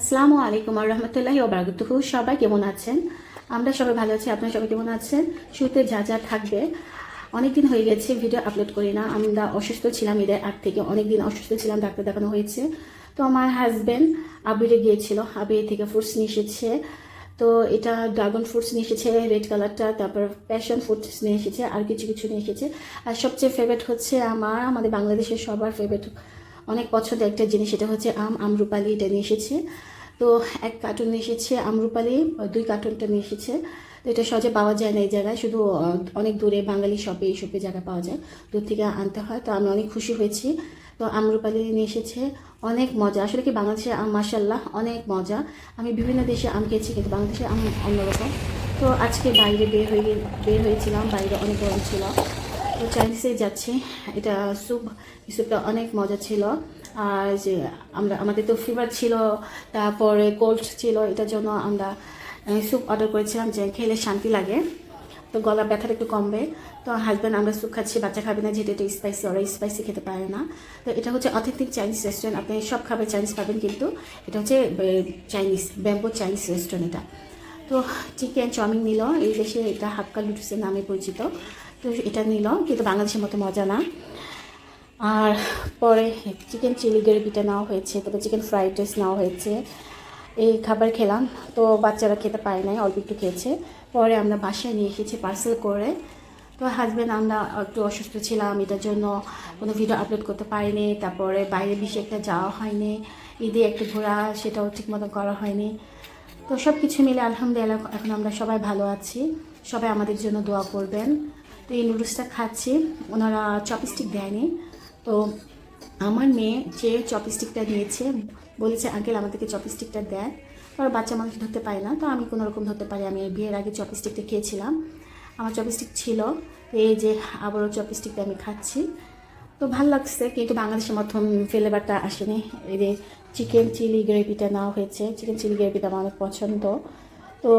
আসসালামু আলাইকুম আর রহমতুল্লাহি ওবরাকাতুহু সবাই কেমন আছেন? আমরা সবাই ভালো আছি, আপনারা সবাই কেমন আছেন? শুরুতে যা যা থাকবে, অনেকদিন হয়ে গেছে ভিডিও আপলোড করি না, আমরা অসুস্থ ছিলাম এদের আগ থেকে, অনেকদিন অসুস্থ ছিলাম, ডাক্তার দেখানো হয়েছে। তো আমার হাজব্যান্ড আবিরে গিয়েছিল, আবির থেকে ফ্রুটস নিয়ে এসেছে। তো এটা ড্রাগন ফ্রুটস নিয়ে এসেছে রেড কালারটা তারপর প্যাশন ফ্রুটস নিয়ে এসেছে, আর কিছু কিছু নিয়ে এসেছে। আর সবচেয়ে ফেভারিট হচ্ছে আমার, আমাদের বাংলাদেশের সবার ফেভারিট অনেক পছন্দের একটা জিনিস এটা হচ্ছে আম আমরুপালি এটা নিয়ে এসেছে। তো এক কার্টুন নিয়ে এসেছে আমরুপালি দুই কার্টুনটা নিয়ে এসেছে। তো এটা সহজে পাওয়া যায় না এই জায়গায়, শুধু অনেক দূরে বাঙালি শপে এই শপে জায়গায় পাওয়া যায়, দূর থেকে আনতে হয়। তো আমি অনেক খুশি হয়েছি। তো আমরুপালি নিয়ে এসেছে, অনেক মজা। আসলে কি বাংলাদেশে আম মাসাল্লাহ অনেক মজা। আমি বিভিন্ন দেশে আম খেয়েছি, কিন্তু বাংলাদেশে আম অন্যরকম। তো আজকে বাইরে বের হয়ে, বের হয়েছিলাম, বাইরে অনেক গরম ছিল। তো যাচ্ছি। এটা স্যুপ স্যুপটা অনেক মজা ছিল। আর যে আমরা, আমাদের তো ফিভার ছিল, তারপরে কোল্ড ছিল, এটার জন্য আমরা স্যুপ অর্ডার করেছিলাম যে খেলে শান্তি লাগে। তো গলা ব্যথাটা একটু কমবে। তো হাজব্যান্ড আমরা স্যুপ খাচ্ছি, বাচ্চা খাবে না যেটা এটা স্পাইসি ওরা স্পাইসি খেতে পারে না। তো এটা হচ্ছে অথেন্টিক চাইনিজ রেস্টুরেন্ট আপনি সব খাবার চাইনিজ পাবেন কিন্তু এটা হচ্ছে চাইনিজ ব্যাম্বো চাইনিজ রেস্টুরেন্ট এটা। তো চিকেন চাউমিন নিল, এই দেশে এটা হাক্কা লুটুসের নামে পরিচিত। তো এটা নিল কিন্তু বাংলাদেশের মতো মজা না। আর পরে চিকেন চিলি গ্রেভিটা নেওয়া হয়েছে, তারপর চিকেন ফ্রাইড রাইস নেওয়া হয়েছে। এই খাবার খেলাম, তো বাচ্চারা খেতে পারে নাই, অল্প একটু খেয়েছে। পরে আমরা বাসায় নিয়ে এসেছি পার্সেল করে। তো হাজব্যান্ড আমরা একটু অসুস্থ ছিলাম, এটার জন্য কোনো ভিডিও আপলোড করতে পারিনি। তারপরে বাইরে বেশি একটা যাওয়া হয়নি। ঈদে একটু ঘোরা, সেটাও ঠিক মতো করা হয়নি। তো সব কিছু মিলে আলহামদুলিল্লাহ, এখন আমরা সবাই ভালো আছি। সবাই আমাদের জন্য দোয়া করবেন। তো এই নুডলসটা খাচ্ছি। ওনারা চপস্টিক দেয়নি। তো আমার মেয়ে যে চপস্টিকটা নিয়েছে বলেছে, আঙ্কেল আমাদেরকে চপস্টিকটা দেয় কারণ বাচ্চা মানুষ ধরতে পারে না। তো আমি কোনো রকম ধরতে পারি আমি বিয়ের আগে চপস্টিকটা খেয়েছিলাম। আমার চপস্টিক ছিল। এই যে আবারও চপস্টিকটা আমি খাচ্ছি। তো ভালো লাগছে, কিন্তু বাংলাদেশের মতন ফ্লেভারটা আসেনি। এই যে চিকেন চিলি গ্রেভিটা নেওয়া হয়েছে। চিকেন চিলি গ্রেভিটা আমার অনেক পছন্দ। তো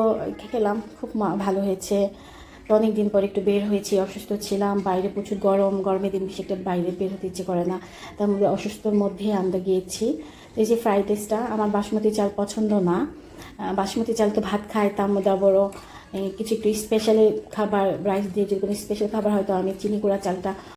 খেলাম, খুব ভালো হয়েছে। অনেক দিন পর একটু বের হয়েছি, অসুস্থ ছিলাম, বাইরে প্রচুর গরম, গরমের দিন বেশি একটা বাইরে বের হতে ইচ্ছে করে না। তার মধ্যে অসুস্থর মধ্যে আমরা গিয়েছি। এই যে ফ্রাইড রাইসটা আমার বাসমতি চাল পছন্দ না। বাসমতি চাল তো ভাত খায়, তার মধ্যে আবারও কিছু একটু স্পেশালি খাবার রাইস দিয়ে যে কোনো স্পেশাল খাবার হয়তো আমি চিনি গুঁড়া চালটা